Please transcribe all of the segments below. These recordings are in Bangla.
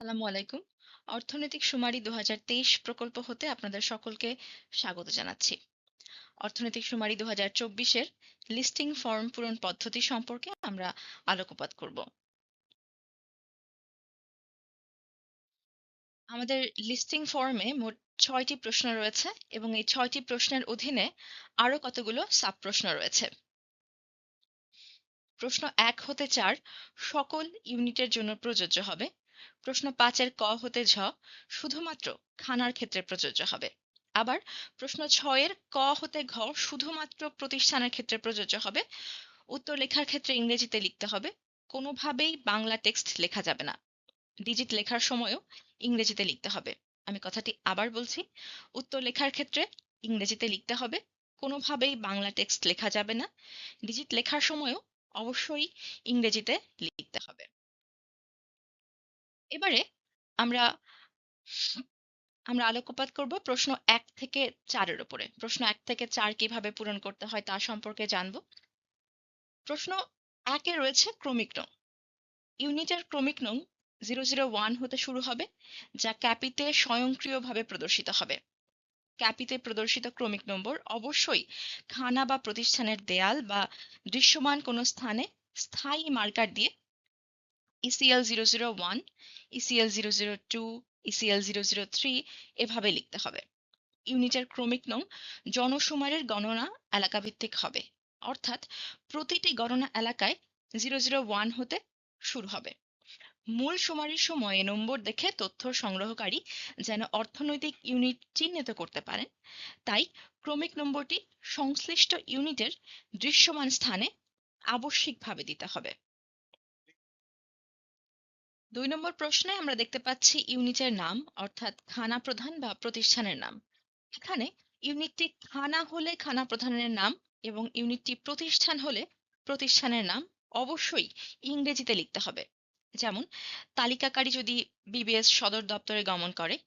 আসসালামু আলাইকুম। অর্থনৈতিক শুমারি দু প্রকল্প হতে আপনাদের সকলকে স্বাগত জানাচ্ছি। অর্থনৈতিক শুমারি দু হাজার চব্বিশের লিস্টিং ফর্ম পূরণ পদ্ধতি সম্পর্কে আমরা আলোকপাত করব। আমাদের লিস্টিং ফর্মে মোট ছয়টি প্রশ্ন রয়েছে এবং এই ছয়টি প্রশ্নের অধীনে আরও কতগুলো সাব প্রশ্ন রয়েছে। প্রশ্ন এক হতে চার সকল ইউনিটের জন্য প্রযোজ্য হবে। প্রশ্ন পাঁচের ক হতে ঝ শুধুমাত্র খানার ক্ষেত্রে প্রযোজ্য হবে। আবার প্রশ্ন ছয়ের ক হতে ঘ শুধুমাত্র প্রতিষ্ঠানের ক্ষেত্রে প্রযোজ্য হবে। উত্তর লেখার ক্ষেত্রে ইংরেজিতে লিখতে হবে। কোনোভাবেই বাংলা টেক্সট লেখা যাবে না। ডিজিট লেখার সময়ও ইংরেজিতে লিখতে হবে। আমি কথাটি আবার বলছি, উত্তর লেখার ক্ষেত্রে ইংরেজিতে লিখতে হবে। কোনোভাবেই বাংলা টেক্সট লেখা যাবে না। ডিজিট লেখার সময়ও অবশ্যই ইংরেজিতে লিখতে হবে। এবারে আমরা আমরা আলোকপাত করব প্রশ্ন এক থেকে চারের উপরে। প্রশ্ন এক থেকে চার কীভাবে পূরণ করতে হয় তা সম্পর্কে জানব। প্রশ্ন একে রয়েছে ক্রমিক নং। ইউনিটের ক্রমিক নং জিরো জিরো ওয়ান হতে শুরু হবে, যা ক্যাপিতে স্বয়ংক্রিয়ভাবে প্রদর্শিত হবে। ক্যাপিতে প্রদর্শিত ক্রমিক নম্বর অবশ্যই খানা বা প্রতিষ্ঠানের দেয়াল বা দৃশ্যমান কোনো স্থানে স্থায়ী মার্কার দিয়ে ECL zero zero one ECL zero zero two ECL zero zero three এভাবে লিখতে হবে। ইউনিটের ক্রমিক নং জনশুমারের গণনা এলাকা ভিত্তিক হবে। অর্থাৎ প্রতিটি গণনা এলাকায় জিরো জিরো ওয়ান হতে শুরু হবে। মূল শুমারির সময়ে নম্বর দেখে তথ্য সংগ্রহকারী যেন অর্থনৈতিক ইউনিট চিহ্নিত করতে পারেন, তাই ক্রমিক নম্বরটি সংশ্লিষ্ট ইউনিটের দৃশ্যমান স্থানে আবশ্যিকভাবে দিতে হবে। দুই নম্বর প্রশ্নে আমরা দেখতে পাচ্ছি ইউনিটের নাম, অর্থাৎ খানা প্রধান বা প্রতিষ্ঠানের নাম। এখানে ইউনিটটি খানা হলে খানা প্রধানের নাম এবং ইউনিটটি প্রতিষ্ঠান হলে প্রতিষ্ঠানের নাম অবশ্যই ইংরেজিতে লিখতে হবে। যেমন, তালিকাকারী যদি বিবিএস সদর দপ্তরে গমন করে,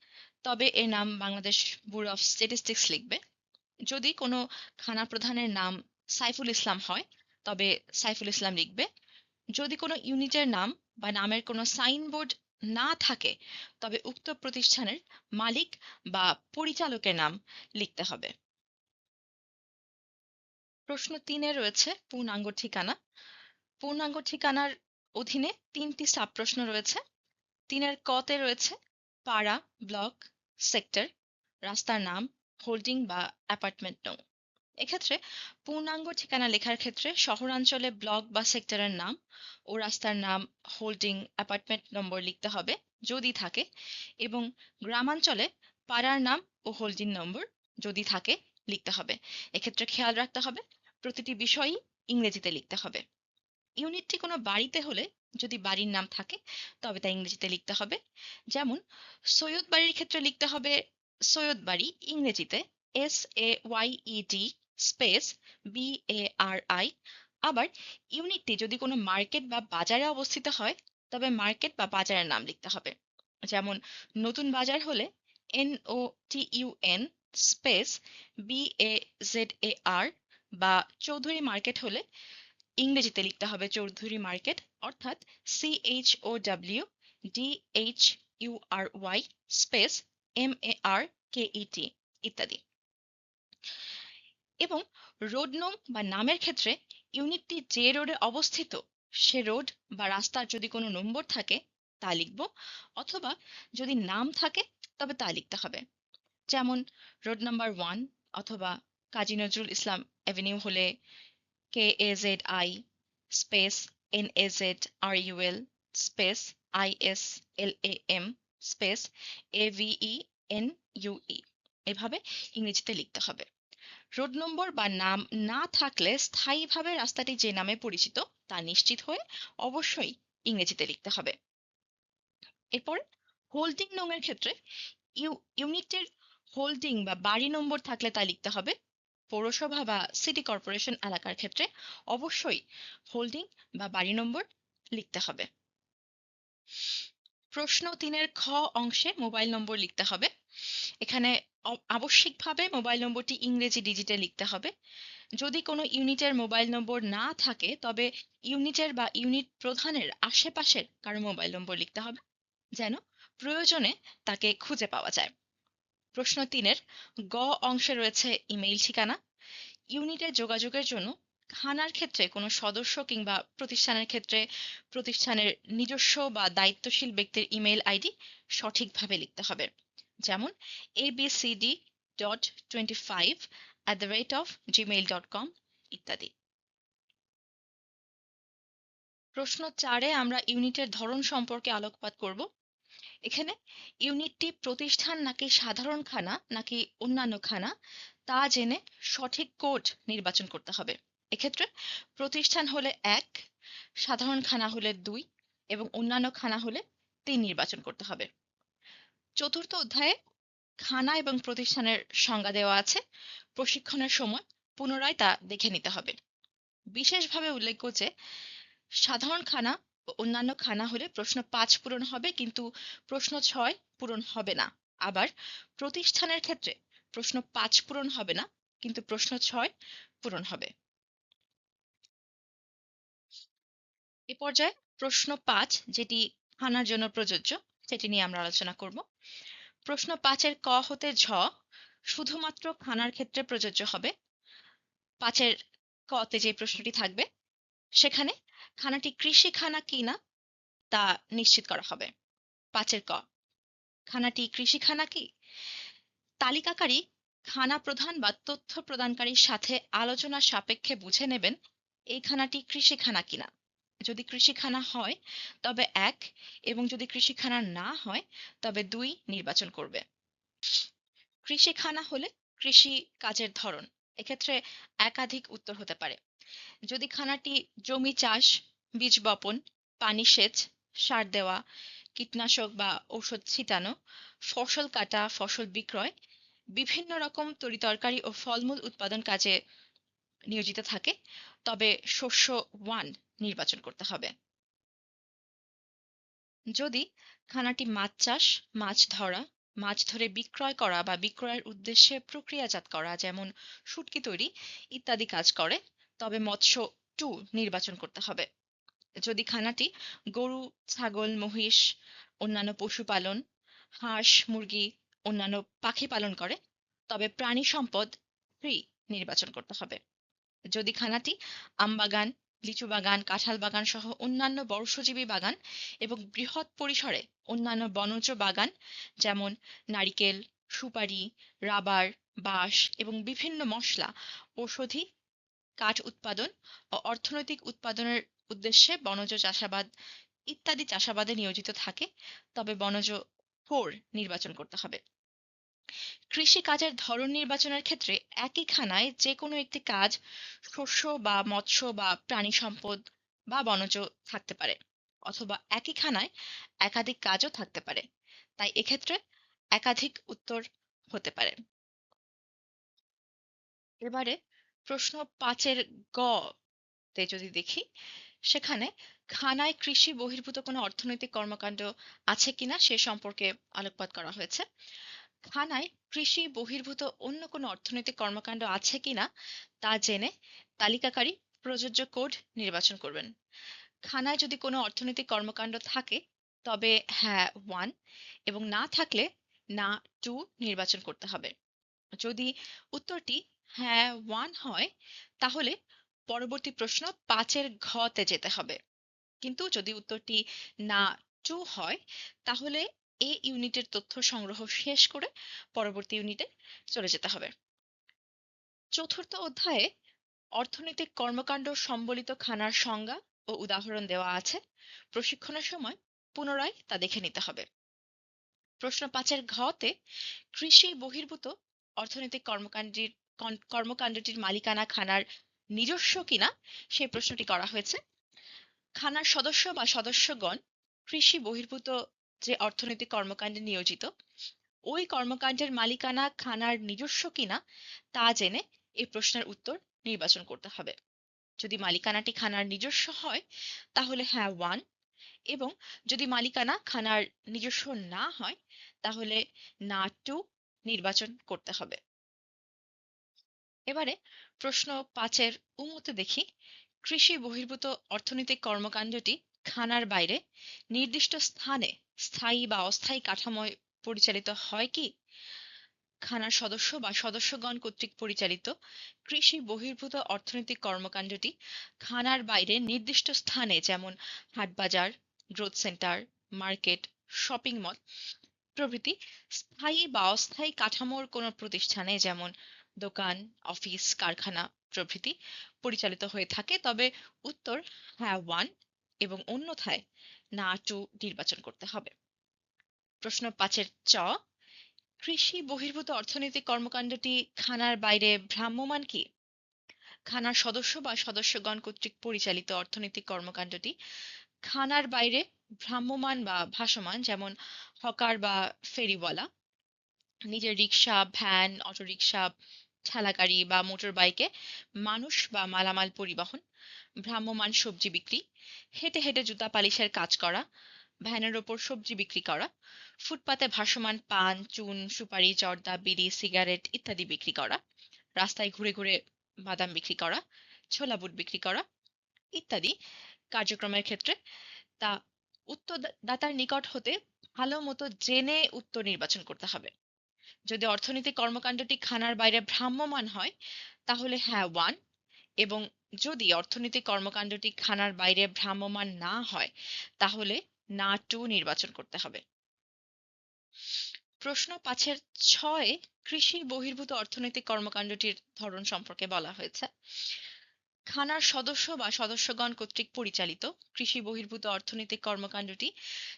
তবে এর নাম বাংলাদেশ ব্যুরো অফ স্ট্যাটিস্টিক্স লিখবে। যদি কোনো খানা প্রধানের নাম সাইফুল ইসলাম হয়, তবে সাইফুল ইসলাম লিখবে। যদি কোনো ইউনিটের নাম বা নামের কোনো সাইনবোর্ড না থাকে, তবে উক্ত প্রতিষ্ঠানের মালিক বা পরিচালকের নাম লিখতে হবে। প্রশ্ন তিনে রয়েছে পূর্ণাঙ্গ ঠিকানা। পূর্ণাঙ্গ ঠিকানার অধীনে তিনটি সাব প্রশ্ন রয়েছে। তিনের কতে রয়েছে পাড়া, ব্লক, সেক্টর, রাস্তার নাম, হোল্ডিং বা অ্যাপার্টমেন্ট নং। এক্ষেত্রে পূর্ণাঙ্গ ঠিকানা লেখার ক্ষেত্রে শহরাঞ্চলে ব্লক বা সেক্টরের নাম ও রাস্তার নাম, হোল্ডিং, অ্যাপার্টমেন্ট নম্বর লিখতে হবে যদি থাকে এবং গ্রামাঞ্চলে পাড়ার নাম ও হোল্ডিং নম্বর যদি থাকে লিখতে হবে। এক্ষেত্রে খেয়াল রাখতে হবে, প্রতিটি বিষয়ই ইংরেজিতে লিখতে হবে। ইউনিটটি কোনো বাড়িতে হলে যদি বাড়ির নাম থাকে তবে তা ইংরেজিতে লিখতে হবে। যেমন সৈয়দ বাড়ির ক্ষেত্রে লিখতে হবে, সৈয়দ বাড়ি ইংরেজিতে S A Y E D space B A R I আবার ইউনিটটি যদি কোনো মার্কেট বা বাজারে অবস্থিত হয়, তবে মার্কেট বা বাজারের নাম লিখতে হবে। যেমন, নতুন বাজার হলে N O T U N space B A Z A R বা চৌধুরী মার্কেট হলে ইংরেজিতে লিখতে হবে চৌধুরী মার্কেট অর্থাৎ C H O W D H U R Y space M A R K E T ইত্যাদি। এবং রোড নং বা নামের ক্ষেত্রে ইউনিটটি যে রোডে অবস্থিত, সে রোড বা রাস্তার যদি কোনো নম্বর থাকে, তা লিখব। অথবা যদি নাম থাকে, তবে তা লিখতে হবে। যেমন রোড নাম্বার ওয়ান অথবা কাজী নজরুল ইসলাম অ্যাভিনিউ হলে K A Z I space N A Z R U L space I S L A M space A V E N U E এভাবে ইংরেজিতে লিখতে হবে। রোড নম্বর বা নাম না থাকলে স্থায়ীভাবে রাস্তাটি যে নামে পরিচিত তা নিশ্চিত হয়ে অবশ্যই ইংরেজিতে লিখতে হবে। এরপর হোল্ডিং নং এর ক্ষেত্রে ইউনিটের হোল্ডিং বা বাড়ি নম্বর থাকলে তা লিখতে হবে। পৌরসভা বা সিটি কর্পোরেশন এলাকার ক্ষেত্রে অবশ্যই হোল্ডিং বা বাড়ি নম্বর লিখতে হবে। প্রশ্ন তিনের খ অংশে মোবাইল নম্বর লিখতে হবে। এখানে আবশ্যিকভাবে মোবাইল নম্বরটি ইংরেজি ডিজিটে লিখতে হবে। যদি কোনো ইউনিটের মোবাইল নম্বর না থাকে, তবে ইউনিটের বা ইউনিট প্রধানের আশেপাশের কারও মোবাইল নম্বর লিখতে হবে, যেন প্রয়োজনে তাকে খুঁজে পাওয়া যায়। প্রশ্ন তিনের, গ অংশে রয়েছে ইমেইল ঠিকানা। ইউনিটে যোগাযোগের জন্য খানার ক্ষেত্রে কোনো সদস্য কিংবা প্রতিষ্ঠানের ক্ষেত্রে প্রতিষ্ঠানের নিজস্ব বা দায়িত্বশীল ব্যক্তির ইমেইল আইডি সঠিকভাবে লিখতে হবে। যেমন ABCD dot twenty five at the rate of Gmail dot com ইত্যাদি। প্রশ্ন চারে আমরা ইউনিটের ধরন সম্পর্কে আলোকপাত করব। এখানে ইউনিটটি প্রতিষ্ঠান নাকি সাধারণ খানা নাকি অন্যান্য খানা তা জেনে সঠিক কোড নির্বাচন করতে হবে। এক্ষেত্রে প্রতিষ্ঠান হলে এক সাধারণ খানা হলে দুই এবং অন্যান্য খানা হলে তিন নির্বাচন করতে হবে। চতুর্থ অধ্যায়ে খানা এবং প্রতিষ্ঠানের সংজ্ঞা দেওয়া আছে। প্রশিক্ষণের সময় পুনরায় তা দেখে নিতে হবে। বিশেষভাবে উল্লেখ্য যে সাধারণ খানা ও অন্যান্য খানা হলে প্রশ্ন পাঁচ পূরণ হবে কিন্তু প্রশ্ন ছয় পূরণ হবে না। আবার প্রতিষ্ঠানের ক্ষেত্রে প্রশ্ন পাঁচ পূরণ হবে না কিন্তু প্রশ্ন ছয় পূরণ হবে। এ পর্যায়ে প্রশ্ন পাঁচ, যেটি খানার জন্য প্রযোজ্য সেটি নিয়ে আমরা আলোচনা করব। প্রশ্ন পাঁচের ক হতে ঝ, শুধুমাত্র খানার ক্ষেত্রে প্রযোজ্য হবে। পাঁচের কতে যে প্রশ্নটি থাকবে, সেখানে খানাটি কৃষি খানা কিনা তা নিশ্চিত করা হবে। পাঁচের ক, খানাটি কৃষি খানা কি? তালিকাকারী খানা প্রধান বা তথ্য প্রদানকারীর সাথে আলোচনা সাপেক্ষে বুঝে নেবেন, এই খানাটি কৃষি খানা কিনা যদি কৃষিখানা হয়, তবে এক, এবং যদি কৃষিখানা না হয়, তবে দুই নির্বাচন করবে। কৃষিখানা হলে কৃষি কাজের ধরন, এক্ষেত্রে একাধিক উত্তর হতে পারে। যদি খানাটি জমি চাষ, বীজ বপন, পানি সেচ, সার দেওয়া, কীটনাশক বা ঔষধ ছিটানো, ফসল কাটা, ফসল বিক্রয়, বিভিন্ন রকম তরিতরকারি ও ফলমূল উৎপাদন কাজে নিয়োজিত থাকে, তবে শস্য ওয়ান নির্বাচন করতে হবে। যদি খানাটি মাছ চাষ, মাছ ধরা, মাছ ধরে বিক্রয় করা বা বিক্রয়ের উদ্দেশ্যে প্রক্রিয়াজাত করা, যেমন শুটকি তৈরি ইত্যাদি কাজ করে, তবে মৎস্য টু নির্বাচন করতে হবে। যদি খানাটি গরু, ছাগল, মহিষ, অন্যান্য পশুপালন, হাঁস, মুরগি, অন্যান্য পাখি পালন করে, তবে প্রাণী সম্পদ থ্রি নির্বাচন করতে হবে। যদি খানাটি আমবাগান লিচু বাগান, কাঁঠাল বাগান সহ অন্যান্য বর্ষজীবী বাগান এবং বৃহৎ পরিসরে অন্যান্য বনজ বাগান যেমন নারিকেল, সুপারি, রাবার, বাঁশ এবং বিভিন্ন মশলা, ঔষধি কাঠ উৎপাদন ও অর্থনৈতিক উৎপাদনের উদ্দেশ্যে বনজ চাষাবাদ ইত্যাদি চাষাবাদে নিয়োজিত থাকে। তবে বনজ ফোর নির্বাচন করতে হবে। কৃষি কাজের ধরন নির্বাচনের ক্ষেত্রে একই খানায় যে কোনো একটি কাজ শস্য বা মৎস্য বা প্রাণী সম্পদ বা বনজ থাকতে পারে, অথবা একই খানায় একাধিক কাজও থাকতে পারে। তাই এক্ষেত্রে একাধিক উত্তর হতে পারে। এবারে প্রশ্ন পাঁচের গ তে যদি দেখি, সেখানে খানায় কৃষি বহির্ভূত কোনো অর্থনৈতিক কর্মকাণ্ড আছে কিনা সে সম্পর্কে আলোকপাত করা হয়েছে। খানায় কৃষি বহির্ভূত অন্য কোনো অর্থনৈতিক কর্মকাণ্ড আছে কিনা তা জেনে তালিকাকারী প্রযোজ্য কোড নির্বাচন করবেন। খানায় যদি কোনো অর্থনৈতিক কর্মকাণ্ড থাকে, তবে হ্যাঁ ওয়ান এবং না থাকলে না টু নির্বাচন করতে হবে। যদি উত্তরটি হ্যাঁ ওয়ান হয়, তাহলে পরবর্তী প্রশ্ন পাঁচের ঘতে যেতে হবে। কিন্তু যদি উত্তরটি না টু হয়, তাহলে এ ইউনিটের তথ্য সংগ্রহ শেষ করে পরবর্তী ইউনিটে চলে যেতে হবে। চতুর্থ অধ্যায়ে অর্থনৈতিক কর্মকাণ্ড সম্বলিত খানার সংজ্ঞা ও উদাহরণ দেওয়া আছে। প্রশিক্ষণের সময় পুনরায় তা দেখে নিতে হবে। প্রশ্ন পাঁচের ঘতে কৃষি বহির্ভূত অর্থনৈতিক কর্মকাণ্ডের কর্মকাণ্ডটির মালিকানা খানার নিজস্ব কিনা সেই প্রশ্নটি করা হয়েছে। খানার সদস্য বা সদস্যগণ কৃষি বহির্ভূত যে অর্থনৈতিক কর্মকাণ্ডে নিয়োজিত, ওই কর্মকাণ্ডের মালিকানা খানার নিজস্ব কিনা, তা জেনে এই প্রশ্নের উত্তর নির্বাচন করতে হবে। যদি মালিকানাটি খানার নিজস্ব হয়, তাহলে হ্যাঁ ওয়ান এবং যদি মালিকানা খানার নিজস্ব না হয়, তাহলে না টু নির্বাচন করতে হবে। এবারে প্রশ্ন পাঁচের উমতে দেখি, কৃষি বহির্ভূত অর্থনৈতিক কর্মকাণ্ডটি খানার বাইরে নির্দিষ্ট স্থানে স্থায়ী বা অস্থায়ী কাঠামোয় পরিচালিত হয় কি? খানার সদস্য বা সদস্যগণ কর্তৃক পরিচালিত কৃষি বহির্ভূত অর্থনৈতিক কর্মকাণ্ডটি খানার বাইরে নির্দিষ্ট স্থানে যেমন হাটবাজার, growth centre, market, shopping mall প্রভৃতি স্থায়ী বা অস্থায়ী কাঠামোর কোনো প্রতিষ্ঠানে যেমন দোকান, অফিস, কারখানা প্রভৃতি পরিচালিত হয়ে থাকে। তবে উত্তর হ্যাঁ ওয়ান এবং অন্যথায় না টু নির্বাচন করতে হবে। প্রশ্ন পাঁচের চ, কৃষি বহির্ভূত অর্থনৈতিক কর্মকাণ্ডটি খানার বাইরে ভ্রাম্যমাণ কি? খানার সদস্য বা সদস্যগণ কর্তৃক পরিচালিত অর্থনৈতিক কর্মকাণ্ডটি খানার বাইরে ভ্রাম্যমান বা ভাসমান, যেমন হকার বা ফেরিওয়ালা। নিজের রিক্সা, ভ্যান অটোরিকশা ঠেলাগাড়ি বা মোটর বাইকে মানুষ বা মালামাল পরিবহন, ভ্রাম্যমাণ সবজি বিক্রি, হেঁটে হেঁটে জুতা পালিশের কাজ করা, ভ্যানের ওপর সবজি বিক্রি করা, ফুটপাতে ভাসমান পান, চুন, সুপারি, জর্দা, বিড়ি, সিগারেট ইত্যাদি বিক্রি করা, রাস্তায় ঘুরে ঘুরে বাদাম বিক্রি করা, ছোলা বুট বিক্রি করা ইত্যাদি কার্যক্রমের ক্ষেত্রে তা উত্তরদাতার নিকট হতে ভালো মতো জেনে উত্তর নির্বাচন করতে হবে। যদি অর্থনৈতিক কর্মকাণ্ডটি খানার বাইরে ভ্রাম্যমাণ হয়, তাহলে হ্যাঁ ওয়ান এবং যদি অর্থনৈতিক কর্মকাণ্ডটি খানার বাইরে ভ্রাম্যমাণ না হয়, তাহলে না টু নির্বাচন করতে হবে। প্রশ্ন পাঁচের ছয়, কৃষি বহির্ভূত অর্থনৈতিক কর্মকাণ্ডটির ধরন সম্পর্কে বলা হয়েছে। খানার সদস্য বা সদস্যগণ কর্তৃক পরিচালিত কৃষি বহির্ভূত অর্থনৈতিক কর্মকাণ্ডটি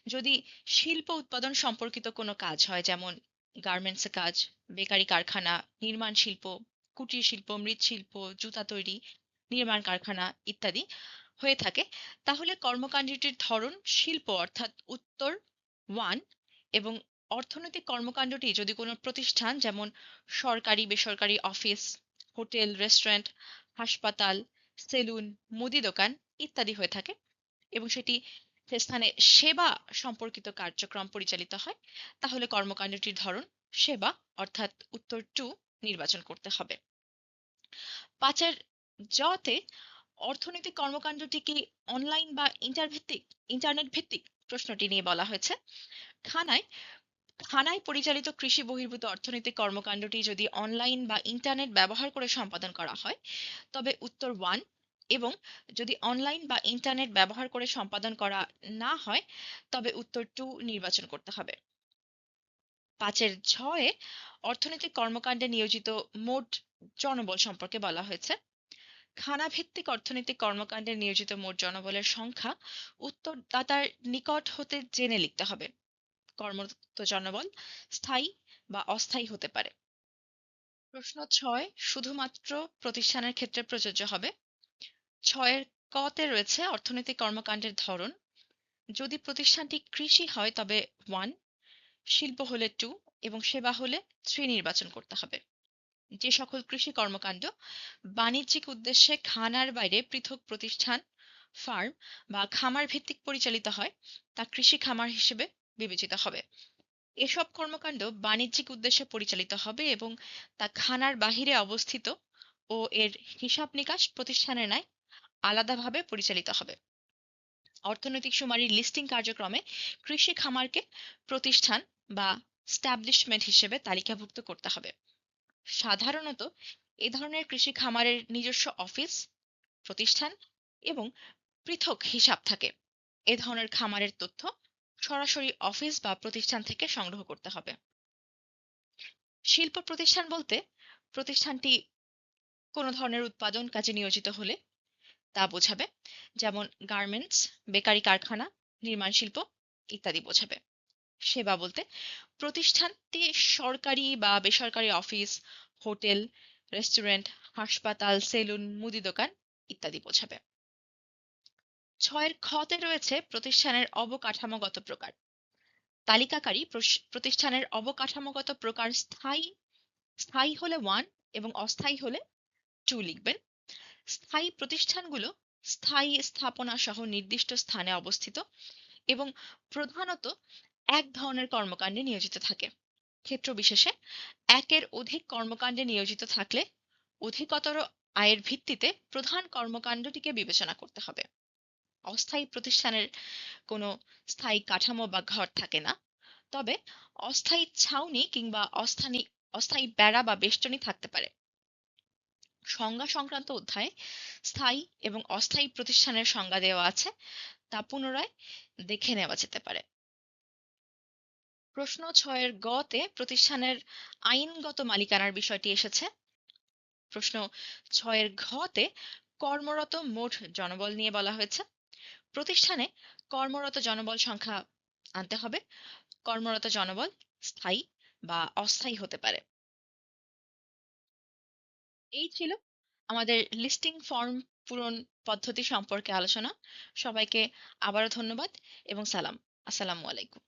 যদি শিল্প উৎপাদন সম্পর্কিত কোনো কাজ হয়, যেমন গার্মেন্টস কাজ, বেকারি কারখানা, নির্মাণ শিল্প, কুটির শিল্প মৃৎশিল্প জুতা তৈরি, নির্মাণ কারখানা ইত্যাদি হয়ে থাকে। তাহলে কর্মকাণ্ডটির ধরন শিল্প অর্থাৎ উত্তর ওয়ান এবং অর্থনৈতিক কর্মকাণ্ডটি যদি কোনো প্রতিষ্ঠান যেমন সরকারি, বেসরকারি অফিস, হোটেল, রেস্টুরেন্ট, হাসপাতাল, সেলুন, মুদি দোকান ইত্যাদি হয়ে থাকে এবং সেটি সে স্থানে সেবা সম্পর্কিত কার্যক্রম পরিচালিত হয়, তাহলে কর্মকাণ্ডটির ধরন সেবা, অর্থাৎ উত্তর টু, নির্বাচন করতে হবে। পাঁচের জতে অর্থনৈতিক কর্মকাণ্ডটি কি অনলাইন বা ইন্টারভিত্তিক, ইন্টারনেট ভিত্তিক? প্রশ্নটি নিয়ে বলা হয়েছে। খানায় খানায় পরিচালিত কৃষি বহির্ভূত অর্থনৈতিক কর্মকাণ্ডটি যদি অনলাইন বা ইন্টারনেট ব্যবহার করে সম্পাদন করা হয়, তবে উত্তর ওয়ান এবং যদি অনলাইন বা ইন্টারনেট ব্যবহার করে সম্পাদন করা না হয়, তবে উত্তর টু নির্বাচন করতে হবে। পাঁচের ছয়ে অর্থনৈতিক কর্মকাণ্ডে নিয়োজিত মোট জনবল সম্পর্কে বলা হয়েছে। খানাভিত্তিক অর্থনৈতিক কর্মকাণ্ডে নিয়োজিত মোট জনবলের সংখ্যা উত্তরদাতার নিকট হতে জেনে লিখতে হবে। কর্মরত জনবল স্থায়ী বা অস্থায়ী হতে পারে। প্রশ্ন ছয়, শুধুমাত্র প্রতিষ্ঠানের ক্ষেত্রে প্রযোজ্য হবে? ছয়ের কতে রয়েছে অর্থনৈতিক কর্মকাণ্ডের ধরন। যদি প্রতিষ্ঠানটি কৃষি হয়, তবে ওয়ান শিল্প হলে টু এবং সেবা হলে থ্রি নির্বাচন করতে হবে। যে সকল কৃষি কর্মকাণ্ড বাণিজ্যিক উদ্দেশ্যে খানার বাইরে পৃথক প্রতিষ্ঠান ফার্ম বা খামার ভিত্তিক পরিচালিত হয়, তা কৃষি খামার হিসেবে বিবেচিত হবে। এসব কর্মকাণ্ড বাণিজ্যিক উদ্দেশ্যে পরিচালিত হবে এবং তা খানার বাহিরে অবস্থিত ও এর হিসাব নিকাশ প্রতিষ্ঠানের ন্যায় আলাদাভাবে পরিচালিত হবে। অর্থনৈতিক সুমারির লিস্টিং কার্যক্রমে কৃষি খামারকে প্রতিষ্ঠান বা স্ট্যাবলিশমেন্ট হিসেবে তালিকাভুক্ত করতে হবে। সাধারণত এ ধরনের কৃষি খামারের নিজস্ব অফিস প্রতিষ্ঠান এবং পৃথক হিসাব থাকে। এ ধরনের খামারের তথ্য সরাসরি অফিস বা প্রতিষ্ঠান থেকে সংগ্রহ করতে হবে। শিল্প প্রতিষ্ঠান বলতে প্রতিষ্ঠানটি কোনো ধরনের উৎপাদন কাজে নিয়োজিত হলে তা বোঝাবে। যেমন গার্মেন্টস বেকারি কারখানা, নির্মাণ শিল্প ইত্যাদি বোঝাবে। সেবা বলতে প্রতিষ্ঠানটি সরকারি বা বেসরকারি অফিস হোটেল রেস্টুরেন্ট হাসপাতাল সেলুন মুদি দোকান ইত্যাদি বোঝাবে। ছয়ের খতে রয়েছে প্রতিষ্ঠানের অবকাঠামোগত প্রকার। তালিকাকারী প্রতিষ্ঠানের অবকাঠামোগত প্রকার স্থায়ী স্থায়ী হলে ওয়ান এবং অস্থায়ী হলে টু লিখবেন। স্থায়ী প্রতিষ্ঠানগুলো স্থায়ী স্থাপনা সহ নির্দিষ্ট স্থানে অবস্থিত এবং প্রধানত এক ধরনের কর্মকাণ্ডে নিয়োজিত থাকে। ক্ষেত্র বিশেষে একের অধিক কর্মকাণ্ডে নিয়োজিত থাকলে অধিকতর আয়ের ভিত্তিতে প্রধান কর্মকাণ্ডটিকে বিবেচনা করতে হবে। অস্থায়ী প্রতিষ্ঠানের কোনো স্থায়ী কাঠামো বা ঘর থাকে না, তবে অস্থায়ী ছাউনি কিংবা অস্থায়ী অস্থায়ী বেড়া বা বেষ্টনী থাকতে পারে। সংজ্ঞা সংক্রান্ত অধ্যায়ে, স্থায়ী এবং অস্থায়ী প্রতিষ্ঠানের সংজ্ঞা দেওয়া আছে, তা পুনরায় দেখে নেওয়া যেতে পারে। প্রশ্ন ছয়ের গতে প্রতিষ্ঠানের আইনগত মালিকানার বিষয়টি এসেছে। প্রশ্ন ছয়ের ঘতে কর্মরত মোট জনবল নিয়ে বলা হয়েছে। প্রতিষ্ঠানে কর্মরত জনবল সংখ্যা আনতে হবে। কর্মরত জনবল স্থায়ী বা অস্থায়ী হতে পারে। এই ছিল আমাদের লিস্টিং ফর্ম পূরণ পদ্ধতি সম্পর্কে আলোচনা। সবাইকে আবারও ধন্যবাদ এবং সালাম। আসসালামু আলাইকুম।